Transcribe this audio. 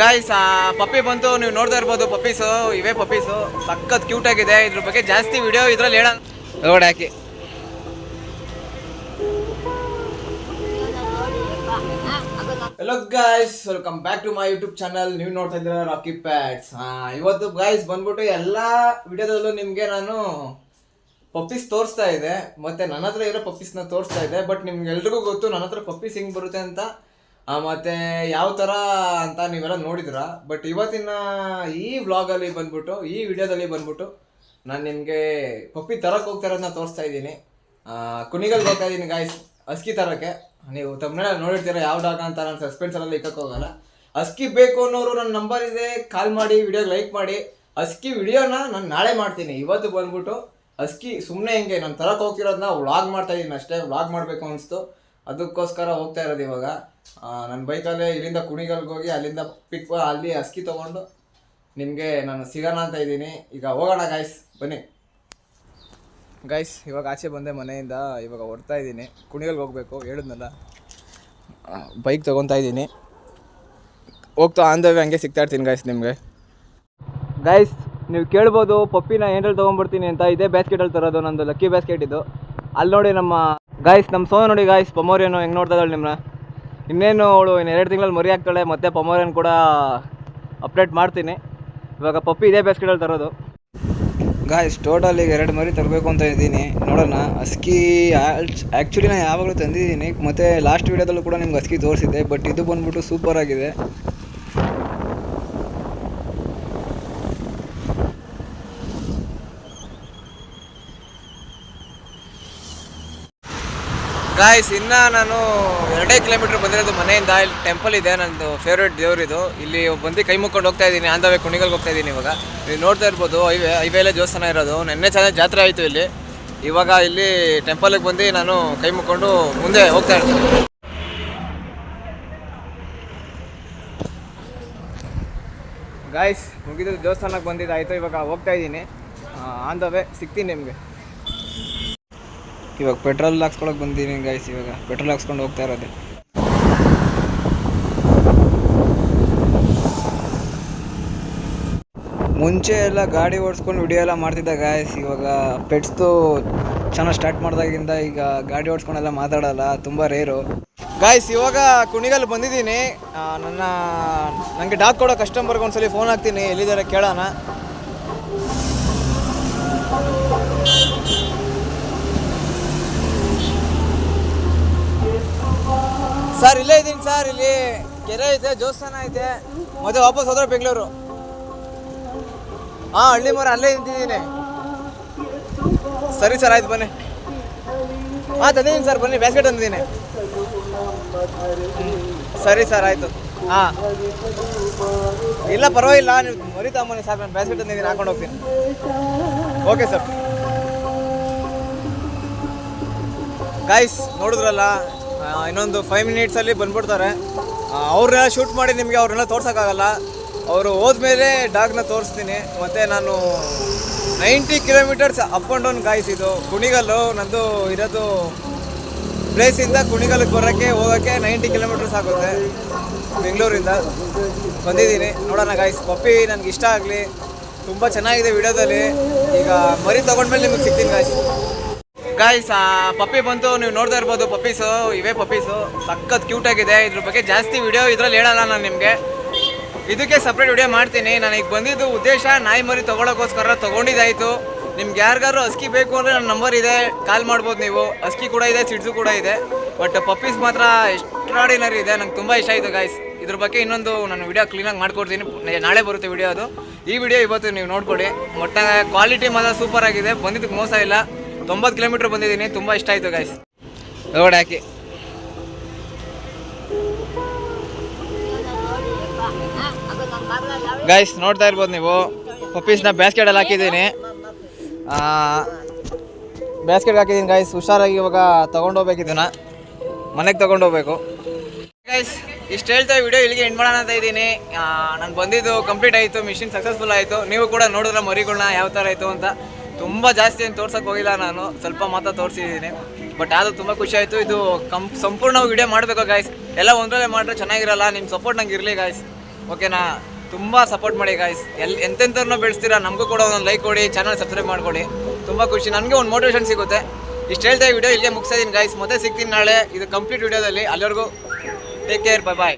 Guys ಪಪ್ಪಿ ಬಂತು ನೀವು ನೋಡ್ತಾ ಇರ್ಬೋದು ಪಪ್ಪೀಸು ಇವೇ ಪಪ್ಪೀಸು ಸಖತ್ ಕ್ಯೂಟ್ ಆಗಿದೆ ಇದ್ರ ಬಗ್ಗೆ ಜಾಸ್ತಿ ವಿಡಿಯೋ ಇದ್ರಲ್ಲಿ ನೋಡಿ ಹಾಕಿ. Hello guys welcome back to my YouTube channel ನೀವು ನೋಡ್ತಾ ಇದ್ರೆ ರಾಕಿ ಪ್ಯಾಟ್ಸ್ ಇವತ್ತು ಗಾಯ್ಸ್ ಬಂದ್ಬಿಟ್ಟು ಎಲ್ಲ ವಿಡಿಯೋದಲ್ಲೂ ನಿಮಗೆ ನಾನು ಪಪ್ಪೀಸ್ ತೋರಿಸ್ತಾ ಇದೆ ಮತ್ತೆ ನನ್ನ ಹತ್ರ ಇರೋ ಪಪ್ಪೀಸ್ನ ತೋರಿಸ್ತಾ ಇದೆ ಬಟ್ ನಿಮ್ಗೆ ಎಲ್ರಿಗೂ ಗೊತ್ತು ನನ್ನ ಹತ್ರ ಪಪ್ಪೀಸ್ ಹಿಂಗೆ ಬರುತ್ತೆ ಅಂತ. ಮತ್ತೆ ಯಾವ ಥರ ಅಂತ ನೀವೆಲ್ಲ ನೋಡಿದ್ರ ಬಟ್ ಇವತ್ತಿನ ಈ ವ್ಲಾಗಲ್ಲಿ ಬಂದ್ಬಿಟ್ಟು, ಈ ವಿಡಿಯೋದಲ್ಲಿ ಬಂದ್ಬಿಟ್ಟು ನಾನು ನಿಮಗೆ ಪಪ್ಪಿ ತರಕ್ಕೆ ಹೋಗ್ತಾ ಇರೋದನ್ನ ತೋರಿಸ್ತಾ ಇದ್ದೀನಿ. ಕುಣಿಗಲ್ ಹೋಗ್ತಾ ಇದ್ದೀನಿ ಗಾಯ್ಸ್ ಅಸ್ಕಿ ತರಕ್ಕೆ. ನೀವು ತಮ್ಮನೆ ನೋಡಿರ್ತೀರ ಯಾವ ಡಾಗ ಅಂತ, ನಾನು ಸಸ್ಪೆನ್ಸ್ ಎಲ್ಲ ಇಕ್ಕಕ್ಕೆ ಹೋಗಲ್ಲ. ಅಸ್ಕಿ ಬೇಕು ಅನ್ನೋರು ನನ್ನ ನಂಬರ್ ಇದೆ ಕಾಲ್ ಮಾಡಿ ವಿಡಿಯೋ ಲೈಕ್ ಮಾಡಿ. ಅಸ್ಕಿ ವಿಡಿಯೋನ ನಾನು ನಾಳೆ ಮಾಡ್ತೀನಿ. ಇವತ್ತು ಬಂದ್ಬಿಟ್ಟು ಅಸ್ಕಿ ಸುಮ್ಮನೆ ಹಿಂಗೆ ನಾನು ತರಕ್ಕೆ ಹೋಗ್ತಿರೋದನ್ನ ವ್ಲಾಗ್ ಮಾಡ್ತಾ ಇದ್ದೀನಿ ಅಷ್ಟೇ. ವ್ಲಾಗ್ ಮಾಡಬೇಕು ಅನಿಸ್ತು. ಅದಕ್ಕೋಸ್ಕರ ಹೋಗ್ತಾ ಇರೋದು ಇವಾಗ. ನನ್ನ ಬೈಕಲ್ಲೇ ಇಲ್ಲಿಂದ ಕುಣಿಗಲ್ಗೆ ಹೋಗಿ ಅಲ್ಲಿಂದ ಪಿಕ್ ಅಲ್ಲಿ ಅಸ್ಕಿ ತೊಗೊಂಡು ನಿಮಗೆ ನಾನು ಸಿಗೋಣ ಅಂತ ಇದ್ದೀನಿ. ಈಗ ಹೋಗೋಣ ಗಾಯ್ಸ್ ಬನ್ನಿ. ಗೈಸ್ ಇವಾಗ ಆಚೆ ಬಂದೆ ಮನೆಯಿಂದ. ಇವಾಗ ಹೊಡ್ತಾ ಇದ್ದೀನಿ. ಕುಣಿಗಲ್ಗೆ ಹೋಗಬೇಕು, ಹೇಳಿದ್ನಲ್ಲ. ಬೈಕ್ ತೊಗೊತಾ ಇದ್ದೀನಿ. ಹೋಗ್ತಾ ಆಂದವ್ಯ ಹಂಗೆ ಸಿಗ್ತಾ ಇರ್ತೀನಿ ಗೈಸ್ ನಿಮಗೆ. ಗೈಸ್ ನೀವು ಕೇಳ್ಬೋದು, ಪಪ್ಪಿನ ಏನ್ರಲ್ಲಿ ತೊಗೊಂಡ್ಬರ್ತೀನಿ ಅಂತ. ಇದೇ ಬ್ಯಾಸ್ಕೆಟಲ್ಲಿ ತರೋದು, ನಂದು ಲಕ್ಕಿ ಬ್ಯಾಸ್ಕೆಟ್ ಇದು. ಅಲ್ಲಿ ನೋಡಿ ನಮ್ಮ ಗಾಯ್ಸ್ ನಮ್ಮ ಸೋನ ನೋಡಿ ಗಾಯ್ಸ್ ಪಮೋರಿಯನ್ನು ಹೆಂಗೆ ನೋಡ್ತಾ ಇದ್ದಾಳೆ ನಿಮ್ಮನ್ನ ಇನ್ನೇನು ಅವಳು ಇನ್ನು ಎರಡು ತಿಂಗಳಲ್ಲಿ ಮರಿ ಹಾಕ್ತಾಳೆ, ಮತ್ತೆ ಪಮೋರಿಯನ್ ಕೂಡ ಅಪ್ಡೇಟ್ ಮಾಡ್ತೀನಿ. ಇವಾಗ ಪಪ್ಪಿ ಇದೇ ಬ್ಯಾಸ್ಕೆಟಲ್ಲಿ ತರೋದು. ಗಾಯ್ಸ್ ಟೋಟಲ್ ಈಗ ಎರಡು ಮರಿ ತರಬೇಕು ಅಂತ ಇದ್ದೀನಿ. ನೋಡೋಣ ಅಸ್ಕಿ ಆ್ಯಕ್ಚುಲಿ ನಾನು ಯಾವಾಗಲೂ ತಂದಿದ್ದೀನಿ, ಮತ್ತು ಲಾಸ್ಟ್ ವೀಡಿಯೋದಲ್ಲೂ ಕೂಡ ನಿಮ್ಗೆ ಅಸ್ಕಿ ತೋರಿಸಿದ್ದೆ ಬಟ್ ಇದು ಬಂದ್ಬಿಟ್ಟು ಸೂಪರ್ ಆಗಿದೆ. ಗಾಯ್ಸ್ ಇನ್ನ ನಾನು ಎರಡೇ ಕಿಲೋಮೀಟರ್ ಬಂದಿರೋದು ಮನೆಯಿಂದ. ಇಲ್ಲಿ ಟೆಂಪಲ್ ಇದೆ, ನಂದು ಫೇವ್ರೇಟ್ ದೇವರಿದು ಇಲ್ಲಿ ಬಂದು ಕೈ ಮುಕ್ಕೊಂಡು ಹೋಗ್ತಾ ಇದ್ದೀನಿ ಆಂಧವೇ ಕುಣಿಗಲ್ಗೆ ಹೋಗ್ತಾ ಇದ್ದೀನಿ ಇವಾಗ. ನೀವು ನೋಡ್ತಾ ಇರ್ಬೋದು ಹೈವೇ ಹೈವೇಲೇ ದೇವಸ್ಥಾನ ಇರೋದು. ನೆನ್ನೆ ಚೆನ್ನಾಗಿ ಜಾತ್ರೆ ಆಯಿತು ಇಲ್ಲಿ. ಇವಾಗ ಇಲ್ಲಿ ಟೆಂಪಲ್ಗೆ ಬಂದು ನಾನು ಕೈ ಮುಕ್ಕೊಂಡು ಮುಂದೆ ಹೋಗ್ತಾ ಇರ್ತೀನಿ. ಗಾಯ್ಸ್ ಮುಗಿದು ದೇವಸ್ಥಾನಕ್ಕೆ ಬಂದಿದ್ದಾಯಿತು ಇವಾಗ ಹೋಗ್ತಾ ಇದ್ದೀನಿ. ಆನ್ ದ ವೇ ಸಿಗ್ತೀನಿ ನಿಮಗೆ. ಇವಾಗ ಪೆಟ್ರೋಲ್ ಹಾಕ್ಸ್ಕೊಳಕ್ ಬಂದಿದ್ದೀನಿ ಗಾಯ್ಸ್ ಇವಾಗ ಪೆಟ್ರೋಲ್ ಹಾಕ್ಸ್ಕೊಂಡು ಹೋಗ್ತಾ ಇರೋದು. ಮುಂಚೆ ಎಲ್ಲ ಗಾಡಿ ಓಡಿಸ್ಕೊಂಡು ವಿಡಿಯೋ ಎಲ್ಲ ಮಾಡ್ತಿದ್ದ ಗಾಯ್ಸ್ ಇವಾಗ ಪೆಟ್ಸ್ದು ಚೆನ್ನಾಗಿ ಸ್ಟಾರ್ಟ್ ಮಾಡಿದಾಗಿಂದ ಈಗ ಗಾಡಿ ಓಡಿಸ್ಕೊಂಡೆಲ್ಲ ಮಾತಾಡೋಲ್ಲ, ತುಂಬ ರೇರು ಗಾಯ್ಸ್ ಇವಾಗ ಕುಣಿಗಲ್ ಬಂದಿದ್ದೀನಿ. ನನ್ನ ನನಗೆ ಡಾಕ್ ಕೊಡೋ ಕಸ್ಟಮರ್ಗೆ ಒಂದ್ಸಲಿ ಫೋನ್ ಹಾಕ್ತೀನಿ, ಎಲ್ಲಿದ್ದಾರೆ ಕೇಳೋಣ. ಸರ್, ಇಲ್ಲೇ ಇದ್ದೀನಿ ಸರ್, ಇಲ್ಲಿ ಕೆರೆ ಐತೆ, ದೇವಸ್ಥಾನ ಐತೆ. ಮತ್ತೆ ವಾಪಸ್ ಹೋದ್ರೆ ಬೆಂಗಳೂರು. ಹಾಂ, ಹಳ್ಳಿ ಮರ, ಅಲ್ಲೇ ನಿಂತಿದ್ದೀನಿ ಸರಿ ಸರ್, ಆಯ್ತು, ಬನ್ನಿ. ಹಾಂ, ತಂದಿದ್ದೀನಿ ಸರ್, ಬನ್ನಿ ಬ್ಯಾಸ್ಕೆಟ್ ತಂದಿದ್ದೀನಿ. ಸರಿ ಸರ್, ಆಯಿತು. ಹಾಂ. ಇಲ್ಲ, ಪರವಾಗಿಲ್ಲ, ನೀವು ಮರಿ ತಗೊಂಬನ್ನಿ ಸರ್, ನಾನು ಬ್ಯಾಸ್ಕೆಟ್ ತಂದಿದ್ದೀನಿ, ಹಾಕೊಂಡು ಹೋಗ್ತೀನಿ. Okay sir. ಗಾಯ್ಸ್ ನೋಡಿದ್ರಲ್ಲ ಇನ್ನೊಂದು ಫೈವ್ ಮಿನಿಟ್ಸಲ್ಲಿ ಬಂದ್ಬಿಡ್ತಾರೆ. ಅವ್ರನ್ನೆಲ್ಲ ಶೂಟ್ ಮಾಡಿ ನಿಮಗೆ ಅವ್ರನ್ನೆಲ್ಲ ತೋರ್ಸೋಕ್ಕಾಗಲ್ಲ. ಅವರು ಹೋದ್ಮೇಲೆ ಡಾಗ್ನ ತೋರಿಸ್ತೀನಿ. ಮತ್ತು ನಾನು ninety kilometres up and down guys ಇದು. ಕುಣಿಗಲ್ಲು, ನಂದು ಇರೋದು ಪ್ಲೇಸಿಂದ ಕುಣಿಗಲ್ಗೆ ಬರೋಕ್ಕೆ ಹೋಗೋಕ್ಕೆ ನೈಂಟಿ ಕಿಲೋಮೀಟರ್ಸ್ ಆಗುತ್ತೆ. ಬೆಂಗಳೂರಿಂದ. ಬಂದಿದ್ದೀನಿ. ನೋಡೋಣ ಗಾಯ್ಸ್ ಪಪ್ಪಿ ನನಗೆ ಇಷ್ಟ ಆಗಲಿ. ತುಂಬ ಚೆನ್ನಾಗಿದೆ ವಿಡಿಯೋದಲ್ಲಿ. ಈಗ ಮರಿ ತೊಗೊಂಡ್ಮೇಲೆ ನಿಮಗೆ ಸಿಗ್ತೀನಿ ಗಾಯ್ಸ್ ಗಾಯ್ಸ್ ಪಪ್ಪಿ ಬಂತು, ನೀವು ನೋಡ್ತಾ ಇರ್ಬೋದು ಪಪ್ಪೀಸು ಇವೇ ಪಪ್ಪೀಸು ಸಖತ್ ಕ್ಯೂಟ್ ಆಗಿದೆ. ಇದ್ರ ಬಗ್ಗೆ ಜಾಸ್ತಿ ವಿಡಿಯೋ ಇದ್ರಲ್ಲಿ ಹೇಳಲ್ಲ ನಾನು ನಿಮಗೆ. ಇದಕ್ಕೆ ಸಪ್ರೇಟ್ ವಿಡಿಯೋ ಮಾಡ್ತೀನಿ. ನನಗೆ ಬಂದಿದ್ದು ಉದ್ದೇಶ ನಾಯಿ ಮರಿ ತೊಗೊಳಕ್ಕೋಸ್ಕರ ತೊಗೊಂಡಿದ್ದಾಯಿತು. ನಿಮ್ಗೆ ಯಾರಿಗಾರು ಅಸ್ಕಿ ಬೇಕು ಅಂದರೆ ನನ್ನ ನಂಬರ್ ಇದೆ. ಕಾಲ್ ಮಾಡ್ಬೋದು ನೀವು. ಅಸ್ಕಿ ಕೂಡ ಇದೆ ಸಿಡ್ಸು ಕೂಡ ಇದೆ. ಬಟ್ ಪಪ್ಪೀಸ್ ಮಾತ್ರ ಎಕ್ಸ್ಟ್ರಾಡಿನರಿ ಇದೆ. ನಂಗೆ ತುಂಬ ಇಷ್ಟ ಆಯಿತು ಗಾಯ್ಸ್ ಇದ್ರ ಬಗ್ಗೆ ಇನ್ನೊಂದು ನಾನು ವಿಡಿಯೋ ಕ್ಲೀನಾಗಿ ಮಾಡ್ಕೊಡ್ತೀನಿ. ನಾಳೆ ಬರುತ್ತೆ ವಿಡಿಯೋ ಅದು. ಈ ವಿಡಿಯೋ ಇವತ್ತು ನೀವು ನೋಡ್ಕೊಡಿ. ಮೊಟ್ಟ ಕ್ವಾಲಿಟಿ ಮಾತ್ರ ಸೂಪರ್ ಆಗಿದೆ. ಬಂದಿದ್ದಕ್ಕೆ ಮೋಸ ಇಲ್ಲ. ತೊಂಬತ್ತು ಕಿಲೋಮೀಟ್ರ್ ಬಂದಿದ್ದೀನಿ, ತುಂಬ ಇಷ್ಟ ಆಯಿತು ಗಾಯ್ಸ್ ರೋಡ್ ಹಾಕಿ. ಗಾಯ್ಸ್ ನೋಡ್ತಾ ಇರ್ಬೋದು ನೀವು. ಪಪ್ಪೀಸ್ನ ಬ್ಯಾಸ್ಕೆಟಲ್ಲಿ ಹಾಕಿದ್ದೀನಿ. ಬ್ಯಾಸ್ಕೆಟ್ ಹಾಕಿದ್ದೀನಿ ಗಾಯ್ಸ್ ಹುಷಾರಾಗಿ ಇವಾಗ ತೊಗೊಂಡೋಗ್ಬೇಕು ಇದನ್ನು. ಮನೆಗೆ ತೊಗೊಂಡೋಗ್ಬೇಕು ಗೈಸ್ ಇಷ್ಟು ಹೇಳ್ತಾ ವಿಡಿಯೋ ಇಲ್ಲಿಗೆ ಎಂಡ್ ಮಾಡೋಣ ಅಂತ ಇದ್ದೀನಿ. ನಾನು ಬಂದಿದ್ದು ಕಂಪ್ಲೀಟ್ ಆಯಿತು ಮಿಷಿನ್ ಸಕ್ಸಸ್ಫುಲ್ ಆಯಿತು. ನೀವು ಕೂಡ ನೋಡಿದ್ರೆ ಮರಿಗಳನ್ನ ಯಾವ ಥರ ಆಯಿತು ಅಂತ. ತುಂಬ ಜಾಸ್ತಿ ಏನು ತೋರ್ಸಕ್ಕೆ ಹೋಗಿಲ್ಲ ನಾನು. ಸ್ವಲ್ಪ ಮಾತ್ರ ತೋರಿಸಿದ್ದೀನಿ. ಬಟ್ ಆದರೂ ತುಂಬ ಖುಷಿ ಆಯಿತು. ಇದು ಕಂ ಸಂಪೂರ್ಣ ವಿಡಿಯೋ ಮಾಡಬೇಕು ಗಾಯ್ಸ್ ಎಲ್ಲ ಒಂದರಲ್ಲೇ ಮಾಡಿದ್ರೆ ಚೆನ್ನಾಗಿರಲ್ಲ. ನಿಮ್ಮ ಸಪೋರ್ಟ್ ನಂಗೆ ಇರಲಿ ಗಾಯ್ಸ್ ಓಕೆನಾ ತುಂಬ ಸಪೋರ್ಟ್ ಮಾಡಿ ಗಾಯ್ಸ್ ಎಲ್ಲಿ ಎಂತೆಂಥವ್ರನ್ನ ಬೆಳೆಸ್ತೀರಾ? ನಮಗೂ ಕೂಡ ಒಂದು ಲೈಕ್ ಕೊಡಿ. ಚಾನಲ್ ಸಬ್ಸ್ಕ್ರೈಬ್ ಮಾಡಿಕೊಡಿ. ತುಂಬ ಖುಷಿ. ನನಗೆ ಒಂದು ಮೋಟಿವೇಶನ್ ಸಿಗುತ್ತೆ. ಇಷ್ಟು ಹೇಳ್ತಾ ವಿಡಿಯೋ ಇಲ್ಲಿಗೆ ಮುಗಿಸ್ತಾ ಇದ್ದೀನಿ ಗಾಯ್ಸ್ ಮತ್ತೆ ಸಿಗ್ತೀನಿ ನಾಳೆ. ಇದು ಕಂಪ್ಲೀಟ್ ವಿಡಿಯೋದಲ್ಲಿ ಅಲ್ಲಿವರೆಗೂ ಟೇಕ್ ಕೇರ್ ಬೈ ಬಾಯ್